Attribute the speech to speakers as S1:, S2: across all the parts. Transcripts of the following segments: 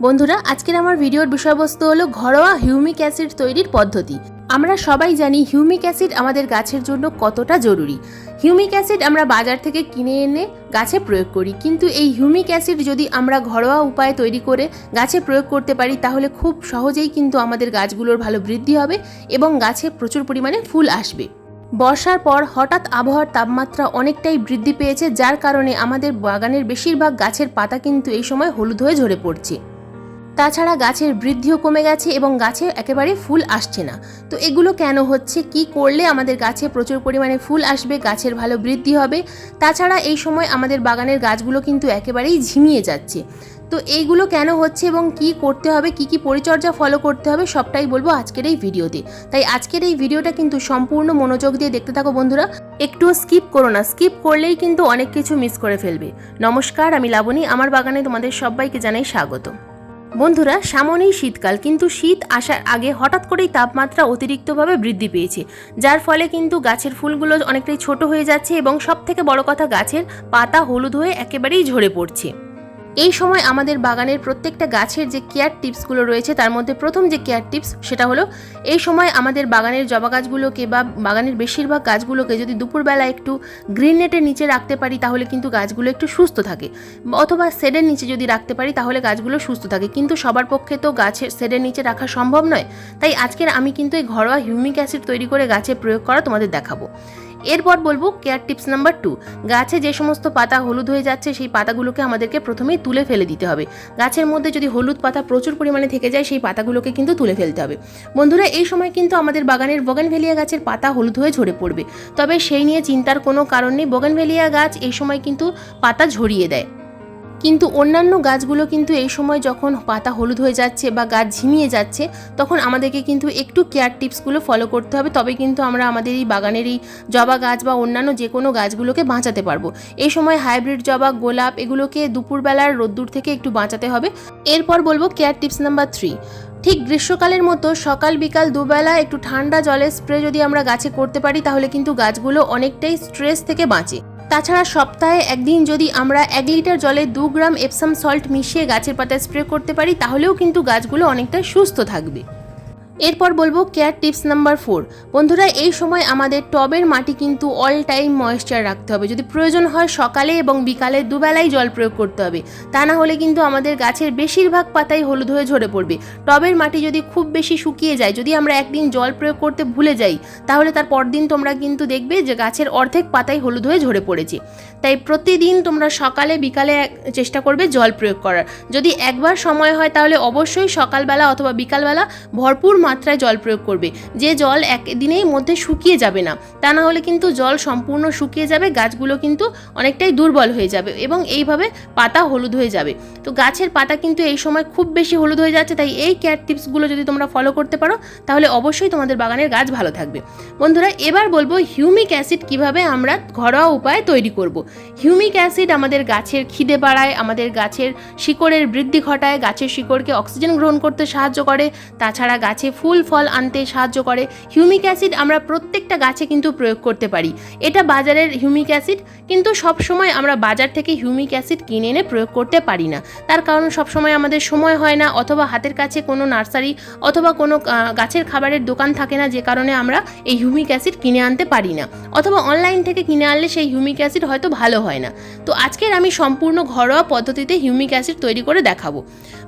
S1: বন্ধুরা, আজকের আমার ভিডিওর বিষয়বস্তু হলো ঘরোয়া হিউমিক অ্যাসিড তৈরির পদ্ধতি। আমরা সবাই জানি হিউমিক অ্যাসিড আমাদের গাছের জন্য কতটা জরুরি। হিউমিক অ্যাসিড আমরা বাজার থেকে কিনে এনে গাছে প্রয়োগ করি, কিন্তু এই হিউমিক অ্যাসিড যদি আমরা ঘরোয়া উপায়ে তৈরি করে গাছে প্রয়োগ করতে পারি, তাহলে খুব সহজেই কিন্তু আমাদের গাছগুলোর ভালো বৃদ্ধি হবে এবং গাছে প্রচুর পরিমাণে ফুল আসবে। বর্ষার পর হঠাৎ আবহাওয়ার তাপমাত্রা অনেকটাই বৃদ্ধি পেয়েছে, যার কারণে আমাদের বাগানের বেশিরভাগ গাছের পাতা কিন্তু এই সময় হলুদ হয়ে ঝরে পড়ছে। তাছাড়া গাছের বৃদ্ধিও কমে গেছে এবং গাছে একেবারে ফুল আসছে না। তো এগুলো কেন হচ্ছে? কি করলে আমাদের গাছে প্রচুর পরিমাণে ফুল আসবে? গাছের ভালো বৃদ্ধি হবে? তাছাড়া এই সময় আমাদের বাগানের গাছগুলো কিন্তু একেবারেই ঝিমিয়ে যাচ্ছে। তো এইগুলো কেন হচ্ছে এবং কি করতে হবে? কি কি পরিচর্যা ফলো করতে হবে? সবটাই বলব আজকের এই ভিডিওতে। তাই আজকের এই ভিডিওটা কিন্তু সম্পূর্ণ মনোযোগ দিয়ে দেখতে থাকো বন্ধুরা। একটুও স্কিপ করো না। স্কিপ করলেই কিন্তু অনেক কিছু মিস করে ফেলবে। নমস্কার, আমি লাবণী। আমার বাগানে তোমাদের সবাইকে জানাই স্বাগত বন্ধুরা, সামনেই শীতকাল, কিন্তু শীত আসার আগে হঠাৎ করেই তাপমাত্রা অতিরিক্তভাবে বৃদ্ধি পেয়েছে, যার ফলে কিন্তু গাছের ফুলগুলো অনেকটাই ছোট হয়ে যাচ্ছে এবং সব থেকে বড় কথা, গাছের পাতা হলুদ হয়ে একেবারেই ঝরে পড়ছে। এই সময় আমাদের বাগানের প্রত্যেকটা গাছের যে কেয়ার টিপসগুলো রয়েছে, তার মধ্যে প্রথম যে কেয়ার টিপস সেটা হলো, এই সময় আমাদের বাগানের জবা গাছগুলোকে বা বাগানের বেশিরভাগ গাছগুলোকে যদি দুপুরবেলা একটু গ্রিন নেটের নিচে রাখতে পারি, তাহলে কিন্তু গাছগুলো একটু সুস্থ থাকে। অথবা শেডের নিচে যদি রাখতে পারি, তাহলে গাছগুলো সুস্থ থাকে। কিন্তু সবার পক্ষে তো গাছের শেডের নিচে রাখা সম্ভব নয়। তাই আজকের আমি কিন্তু এই ঘরোয়া হিউমিক অ্যাসিড তৈরি করে গাছে প্রয়োগ করা তোমাদের দেখাবো। এরপর বলব কেয়ার টিপস নাম্বার টু গাছে যে সমস্ত পাতা হলুদ হয়ে যাচ্ছে, সেই পাতাগুলোকে আমাদেরকে প্রথমেই তুলে ফেলে দিতে হবে। গাছের মধ্যে যদি হলুদ পাতা প্রচুর পরিমাণে থেকে যায়, সেই পাতাগুলোকে কিন্তু তুলে ফেলতে হবে। বন্ধুরা, এই সময় কিন্তু আমাদের বাগানের বগানভেলিয়া গাছের পাতা হলুদ হয়ে ঝরে পড়বে। তবে সেই নিয়ে চিন্তার কোনো কারণ নেই। বগানভেলিয়া গাছ এই সময় কিন্তু পাতা ঝরিয়ে দেয়। কিন্তু অন্যান্য গাছগুলো কিন্তু এই সময় যখন পাতা হলুদ হয়ে যাচ্ছে বা গাছ ঝিমিয়ে যাচ্ছে, তখন আমাদেরকে কিন্তু একটু কেয়ার টিপসগুলো ফলো করতে হবে। তবে কিন্তু আমরা আমাদের এই বাগানের এই জবা গাছ বা অন্যান্য যে কোনো গাছগুলোকে বাঁচাতে পারব। এই সময় হাইব্রিড জবা, গোলাপ এগুলোকে দুপুরবেলার রোদ্দুর থেকে একটু বাঁচাতে হবে। এরপর বলব কেয়ার টিপস নাম্বার থ্রি ঠিক গ্রীষ্মকালের মতো সকাল বিকাল দুবেলা একটু ঠান্ডা জলের স্প্রে যদি আমরা গাছে করতে পারি, তাহলে কিন্তু গাছগুলো অনেকটাই স্ট্রেস থেকে বাঁচে। তাছাড়া সপ্তাহে একদিন যদি আমরা এক লিটার জলে দু গ্রাম এপসাম সল্ট মিশিয়ে গাছের পাতায় স্প্রে করতে পারি, তাহলেও কিন্তু গাছগুলো অনেকটা সুস্থ থাকবে। এরপর বলব কেয়ার টিপস নাম্বার ফোর বন্ধুরা, এই সময় আমাদের টবের মাটি কিন্তু অল টাইম ময়েশ্চার রাখতে হবে। যদি প্রয়োজন হয় সকালে এবং বিকালে দুবেলাই জল প্রয়োগ করতে হবে। তা না হলে কিন্তু আমাদের গাছের বেশিরভাগ পাতাই হলুদ হয়ে ঝরে পড়বে। টবের মাটি যদি খুব বেশি শুকিয়ে যায়, যদি আমরা একদিন জল প্রয়োগ করতে ভুলে যাই, তাহলে তার পরদিন তোমরা কিন্তু দেখবে যে গাছের অর্ধেক পাতাই হলুদ হয়ে ঝরে পড়েছে। তাই প্রতিদিন তোমরা সকালে বিকালে চেষ্টা করবে জল প্রয়োগ করার। যদি একবার সময় হয় তাহলে অবশ্যই সকালবেলা অথবা বিকালবেলা ভরপুর মাত্রায় জল প্রয়োগ করবে। যে জল একদিনেই মধ্যে শুকিয়ে যাবে না, তা না হলে কিন্তু জল সম্পূর্ণ শুকিয়ে যাবে, গাছগুলো কিন্তু অনেকটাই দুর্বল হয়ে যাবে এবং এইভাবে পাতা হলুদ হয়ে যাবে। তো গাছের পাতা কিন্তু এই সময় খুব বেশি হলুদ হয়ে যাচ্ছে, তাই এই কেয়ার টিপসগুলো যদি তোমরা ফলো করতে পারো, তাহলে অবশ্যই তোমাদের বাগানের গাছ ভালো থাকবে। বন্ধুরা, এবার বলব হিউমিক অ্যাসিড কীভাবে আমরা ঘরোয়া উপায়ে তৈরি করব। হিউমিক অ্যাসিড আমাদের গাছের খিদে বাড়ায়, আমাদের গাছের শিকড়ের বৃদ্ধি ঘটায়, গাছের শিকড়কে অক্সিজেন গ্রহণ করতে সাহায্য করে, তাছাড়া গাছে ফুল, ফল আনতে সাহায্য করে। হিউমিক অ্যাসিড আমরা প্রত্যেকটা গাছে কিন্তু প্রয়োগ করতে পারি। এটা বাজারের হিউমিক অ্যাসিড, কিন্তু সব সময় আমরা বাজার থেকে হিউমিক অ্যাসিড কিনে এনে প্রয়োগ করতে পারি না। তার কারণ সব সময় আমাদের সময় হয় না, অথবা হাতের কাছে কোনো নার্সারি অথবা কোনো গাছের খাবারের দোকান থাকে না, যে কারণে আমরা এই হিউমিক অ্যাসিড কিনে আনতে পারি না। অথবা অনলাইন থেকে কিনে আনলে সেই হিউমিক অ্যাসিড হয়তো ভালো হয় না। তো আজকের আমি সম্পূর্ণ ঘরোয়া পদ্ধতিতে হিউমিক অ্যাসিড তৈরি করে দেখাবো।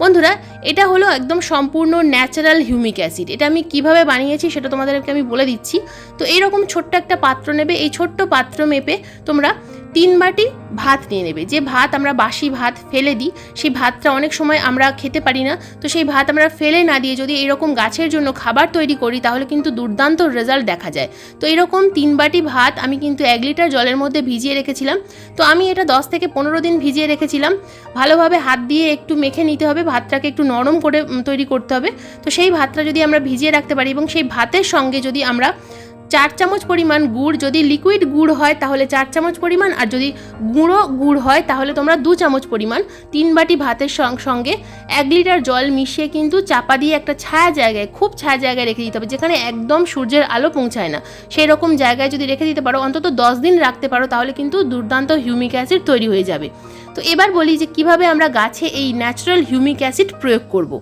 S1: বন্ধুরা, এটা হলো একদম সম্পূর্ণ ন্যাচারাল হিউমিক অ্যাসিড। এটা আমি কীভাবে বানিয়েছি সেটা তোমাদেরকে আমি বলে দিচ্ছি। তো এইরকম ছোট্ট একটা পাত্র নেবে। এই ছোট্ট পাত্র মেপে তোমরা তিন বাটি ভাত নিয়ে নেবে। যে ভাত আমরা বাসি ভাত ফেলে দিই, সেই ভাতটা অনেক সময় আমরা খেতে পারি না। তো সেই ভাত আমরা ফেলে না দিয়ে যদি এরকম গাছের জন্য খাবার তৈরি করি, তাহলে কিন্তু দুর্দান্ত রেজাল্ট দেখা যায়। তো এরকম তিন বাটি ভাত আমি কিন্তু এক লিটার জলের মধ্যে ভিজিয়ে রেখেছিলাম। তো আমি এটা দশ থেকে পনেরো দিন ভিজিয়ে রেখেছিলাম। ভালোভাবে হাত দিয়ে একটু মেখে নিতে হবে, ভাতটাকে একটু নরম করে তৈরি করতে হবে। তো সেই ভাতটা যদি আমরা ভিজিয়ে রাখতে পারি এবং সেই ভাতের সঙ্গে যদি আমরা চার চামচ পরিমাণ গুড়, যদি লিকুইড গুড় হয় তাহলে চার চামচ পরিমাণ, আর যদি গুঁড়ো গুড় হয় তাহলে তোমরা দু চামচ পরিমাণ। তিন বাটি ভাতের সঙ্গে এক লিটার জল মিশিয়ে কিন্তু চাপা দিয়ে একটা ছায়া জায়গায়, খুব ছায়া জায়গায় রেখে দিতে হবে, যেখানে একদম সূর্যের আলো পৌঁছায় না। সেই রকম জায়গায় যদি রেখে দিতে পারো, অন্তত দশ দিন রাখতে পারো, তাহলে কিন্তু দুর্দান্ত হিউমিক অ্যাসিড তৈরি হয়ে যাবে। তো এবার বলি যে কীভাবে আমরা গাছে এই ন্যাচারাল হিউমিক অ্যাসিড প্রয়োগ করব।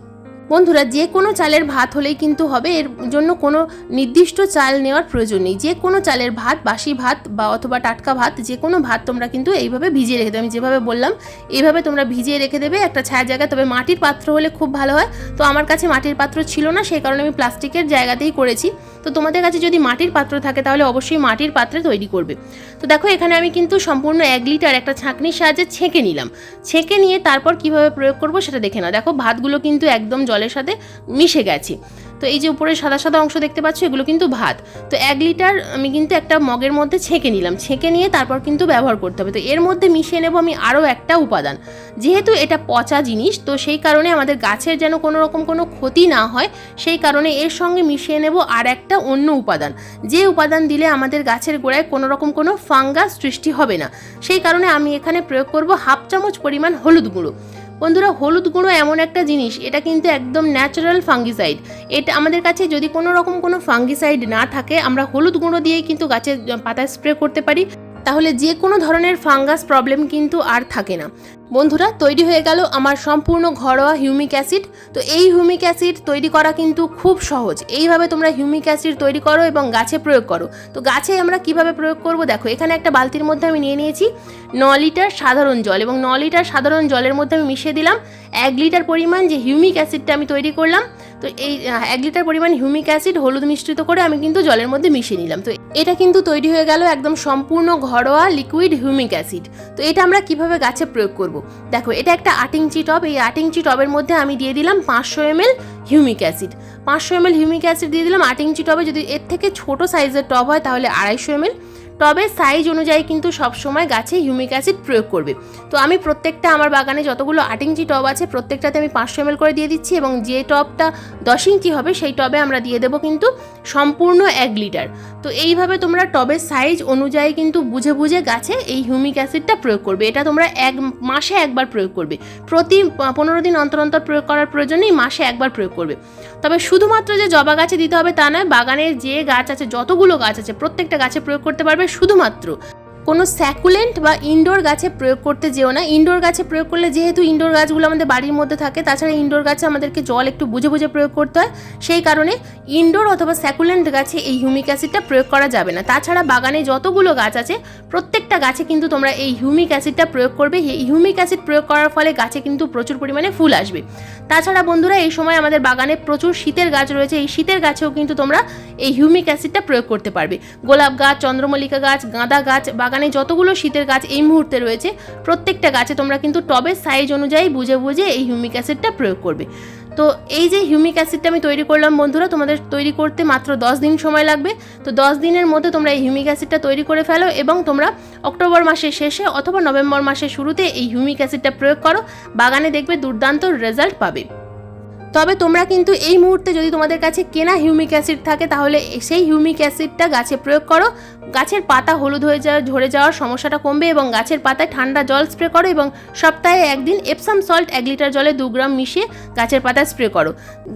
S1: বন্ধুরা, যে কোনো চালের ভাত হলেই কিন্তু হবে। এর জন্য কোনো নির্দিষ্ট চাল নেওয়ার প্রয়োজন নেই। যে কোনো চালের ভাত, বাসি ভাত বা অথবা টাটকা ভাত, যে কোনো ভাত তোমরা কিন্তু এইভাবে ভিজিয়ে রেখে দেবে। আমি যেভাবে বললাম, এইভাবে তোমরা ভিজিয়ে রেখে দেবে। একটা ছায়া জায়গা, তবে মাটির পাত্র হলে খুব ভালো হয়। তো আমার কাছে মাটির পাত্র ছিল না, সেই কারণে আমি প্লাস্টিকের জায়গাতেই করেছি। তো তোমাদের কাছে যদি মাটির পাত্র থাকে, তাহলে অবশ্যই মাটির পাত্রে তৈরি করবে। তো দেখো, এখানে আমি কিন্তু সম্পূর্ণ এক লিটার একটা ছাঁকনির সাহায্যে ছেঁকে নিলাম। ছেঁকে নিয়ে তারপর কীভাবে প্রয়োগ করব সেটা দেখে নাও। দেখো, ভাতগুলো কিন্তু একদম জলের সাথে মিশে গেছে। তো এই যে উপরে সাদা সাদা অংশ দেখতে পাচ্ছ, এগুলো কিন্তু ভাত। তো এক লিটার আমি কিন্তু একটা মগের মধ্যে ছেঁকে নিলাম। ছেঁকে নিয়ে তারপর কিন্তু ব্যবহার করতে হবে। তো এর মধ্যে মিশিয়ে নেব আমি আরও একটা উপাদান। যেহেতু এটা পচা জিনিস, তো সেই কারণে আমাদের গাছের যেন কোনো রকম কোনো ক্ষতি না হয়, সেই কারণে এর সঙ্গে মিশিয়ে নেব আর একটা অন্য উপাদান। যে উপাদান দিলে আমাদের গাছের গোড়ায় কোনো রকম কোনো ফাঙ্গাস সৃষ্টি হবে না। সেই কারণে আমি এখানে প্রয়োগ করব হাফ চামচ পরিমাণ হলুদ গুঁড়ো। বন্ধুরা, হলুদ গুঁড়ো এমন একটা জিনিস, এটা কিন্তু একদম ন্যাচারাল ফাঙ্গিসাইড এটা আমাদের কাছে যদি কোনো রকম কোনো ফাঙ্গিসাইড না থাকে, আমরা হলুদ গুঁড়ো দিয়েই কিন্তু গাছের পাতায় স্প্রে করতে পারি। তাহলে যে কোনো ধরনের ফাঙ্গাস প্রবলেম কিন্তু আর থাকে না। বন্ধুরা, তৈরি হয়ে গেল আমার সম্পূর্ণ ঘরোয়া হিউমিক অ্যাসিড। তো এই হিউমিক অ্যাসিড তৈরি করা কিন্তু খুব সহজ। এইভাবে তোমরা হিউমিক অ্যাসিড তৈরি করো এবং গাছে প্রয়োগ করো। তো গাছে আমরা কীভাবে প্রয়োগ করব? দেখো, এখানে একটা বালতির মধ্যে আমি নিয়ে নিয়েছি ন লিটার সাধারণ জল এবং ন লিটার সাধারণ জলের মধ্যে আমি মিশিয়ে দিলাম এক লিটার পরিমাণ যে হিউমিক অ্যাসিডটা আমি তৈরি করলাম। তো এই এক লিটার পরিমাণ হিউমিক অ্যাসিড হলুদ মিশ্রিত করে আমি কিন্তু জলের মধ্যে মিশিয়ে নিলাম। তো এটা কিন্তু তৈরি হয়ে গেল একদম সম্পূর্ণ ঘরোয়া লিকুইড হিউমিক অ্যাসিড। তো এটা আমরা কীভাবে গাছে প্রয়োগ করব? দেখো, এটা একটা আট ইঞ্চি টব। এই আট ইঞ্চি টবের মধ্যে আমি দিয়ে দিলাম পাঁচশো এম এল হিউমিক অ্যাসিড। পাঁচশো এম এল হিউমিক অ্যাসিড দিয়ে দিলাম আট ইঞ্চি টবে। যদি এর থেকে ছোটো সাইজের টব হয়, তাহলে আড়াইশো এমএল। টবের সাইজ অনুযায়ী কিন্তু সবসময় গাছে হিউমিক অ্যাসিড প্রয়োগ করবে। তো আমি প্রত্যেকটা আমার বাগানে যতগুলো আট ইঞ্চি টব আছে, প্রত্যেকটাতে আমি পাঁচশো এমএল করে দিয়ে দিচ্ছি এবং যে টবটা দশ ইঞ্চি হবে, সেই টবে আমরা দিয়ে দেবো কিন্তু সম্পূর্ণ এক লিটার। তো এইভাবে তোমরা টবের সাইজ অনুযায়ী কিন্তু বুঝে বুঝে গাছে এই হিউমিক অ্যাসিডটা প্রয়োগ করবে। এটা তোমরা এক মাসে একবার প্রয়োগ করবে। প্রতি পনেরো দিন অন্তর অন্তর প্রয়োগ করার প্রয়োজনেই মাসে একবার প্রয়োগ করবে। তবে শুধুমাত্র যে জবা গাছে দিতে হবে তা নয়, বাগানের যে গাছ আছে, যতগুলো গাছ আছে, প্রত্যেকটা গাছে প্রয়োগ করতে পারবে শুধুমাত্র কোনো স্যাকুলেন্ট বা ইনডোর গাছে প্রয়োগ করতে যেও না। ইনডোর গাছে প্রয়োগ করলে যেহেতু ইনডোর গাছগুলো আমাদের বাড়ির মধ্যে থাকে, তাছাড়া ইনডোর গাছে আমাদেরকে জল একটু বুঝে বুঝে প্রয়োগ করতে হয়। সেই কারণে ইনডোর অথবা স্যাকুলেন্ট গাছে এই হিউমিক অ্যাসিডটা প্রয়োগ করা যাবে না। তাছাড়া বাগানে যতগুলো গাছ আছে, প্রত্যেকটা গাছে কিন্তু তোমরা এই হিউমিক অ্যাসিডটা প্রয়োগ করবে। এই হিউমিক অ্যাসিড প্রয়োগ করার ফলে গাছে কিন্তু প্রচুর পরিমাণে ফুল আসবে। তাছাড়া বন্ধুরা, এই সময় আমাদের বাগানে প্রচুর শীতের গাছ রয়েছে। এই শীতের গাছেও কিন্তু তোমরা এই হিউমিক অ্যাসিডটা প্রয়োগ করতে পারবে। গোলাপ গাছ, চন্দ্রমল্লিকা গাছ, গাঁদা গাছ, বাগানে যতগুলো শীতের গাছ এই মুহূর্তে রয়েছে, প্রত্যেকটা গাছে তোমরা কিন্তু টবের সাইজ অনুযায়ী বুঝে বুঝে এই হিউমিক অ্যাসিডটা প্রয়োগ করবে। তো এই যে হিউমিক অ্যাসিডটা আমি তৈরি করলাম বন্ধুরা, তোমাদের তৈরি করতে মাত্র দশ দিন সময় লাগবে। তো দশ দিনের মধ্যে তোমরা এই হিউমিক অ্যাসিডটা তৈরি করে ফেলো এবং তোমরা অক্টোবর মাসের শেষে অথবা নভেম্বর মাসের শুরুতে এই হিউমিক অ্যাসিডটা প্রয়োগ করো। বাগানে দেখবে দুর্দান্ত রেজাল্ট পাবে। তবে তোমরা কিন্তু এই মুহূর্তে যদি তোমাদের কাছে কেনা হিউমিক অ্যাসিড থাকে, তাহলে সেই হিউমিক অ্যাসিডটা গাছে প্রয়োগ করো। গাছের পাতা হলুদ হয়ে যাওয়া ঝরে যাওয়ার সমস্যাটা কমবে এবং গাছের পাতায় ঠান্ডা জল স্প্রে করো এবং সপ্তাহে একদিন এপসাম সল্ট এক লিটার জলে দু গ্রাম মিশিয়ে গাছের পাতায় স্প্রে করো।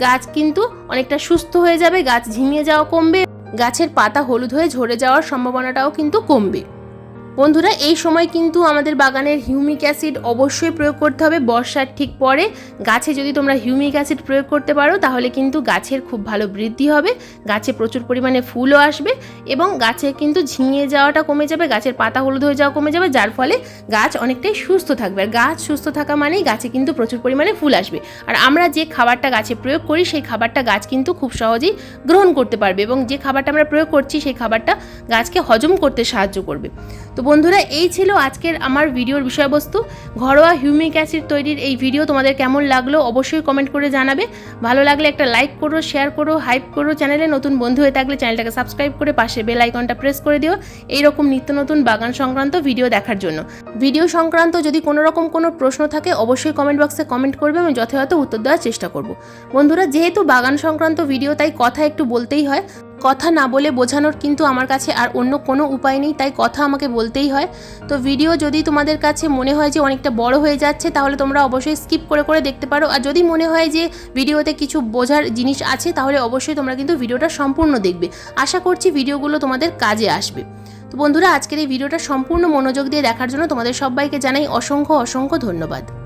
S1: গাছ কিন্তু অনেকটা সুস্থ হয়ে যাবে, গাছ ঝিমিয়ে যাওয়া কমবে, গাছের পাতা হলুদ হয়ে ঝরে যাওয়ার সম্ভাবনাটাও কিন্তু কমবে। বন্ধুরা, এই সময় কিন্তু আমাদের বাগানের হিউমিক অ্যাসিড অবশ্যই প্রয়োগ করতে হবে। বর্ষার ঠিক পরে গাছে যদি তোমরা হিউমিক অ্যাসিড প্রয়োগ করতে পারো, তাহলে কিন্তু গাছের খুব ভালো বৃদ্ধি হবে। গাছে প্রচুর পরিমাণে ফুলও আসবে এবং গাছে কিন্তু ঝিমিয়ে যাওয়াটা কমে যাবে, গাছের পাতা হলুদ হয়ে যাওয়া কমে যাবে, যার ফলে গাছ অনেকটাই সুস্থ থাকবে। আর গাছ সুস্থ থাকা মানেই গাছে কিন্তু প্রচুর পরিমাণে ফুল আসবে। আর আমরা যে খাবারটা গাছে প্রয়োগ করি, সেই খাবারটা গাছ কিন্তু খুব সহজেই গ্রহণ করতে পারবে এবং যে খাবারটা আমরা প্রয়োগ করছি, সেই খাবারটা গাছকে হজম করতে সাহায্য করবে। তো বন্ধুরা, এই ছিল আজকের আমার ভিডিওর বিষয়বস্তু। ঘরোয়া হিউমিক অ্যাসিড তৈরির এই ভিডিও তোমাদের কেমন লাগল অবশ্যই কমেন্ট করে জানাবে। ভালো লাগলে একটা লাইক করো, শেয়ার করো, হাইপ করো চ্যানেলে নতুন বন্ধু হয়ে থাকলে চ্যানেলটাকে সাবস্ক্রাইব করে পাশে বেল আইকনটা প্রেস করে দিও। এইরকম নিত্য নতুন বাগান সংক্রান্ত ভিডিও দেখার জন্য। ভিডিও সংক্রান্ত যদি কোনো রকম কোনো প্রশ্ন থাকে, অবশ্যই কমেন্ট বক্সে কমেন্ট করবে, আমি যথাযথ উত্তর দেওয়ার চেষ্টা করব। বন্ধুরা, যেহেতু বাগান সংক্রান্ত ভিডিও, তাই কথা একটু বলতেই হয়। কথা না বলে বোঝানোর কিন্তু আমার কাছে আর অন্য কোনো উপায় নেই, তাই কথা আমাকে বলতেই হয়। তো ভিডিও যদি তোমাদের কাছে মনে হয় যে অনেকটা বড় হয়ে যাচ্ছে, তাহলে তোমরা অবশ্যই স্কিপ করে করে দেখতে পারো। আর যদি মনে হয় যে ভিডিওতে কিছু বোঝার জিনিস আছে, তাহলে অবশ্যই তোমরা কিন্তু ভিডিওটা সম্পূর্ণ দেখবে। আশা করছি ভিডিওগুলো তোমাদের কাজে আসবে। তো বন্ধুরা, আজকের এই ভিডিওটা সম্পূর্ণ মনোযোগ দিয়ে দেখার জন্য তোমাদের সবাইকে জানাই অসংখ্য অসংখ্য ধন্যবাদ।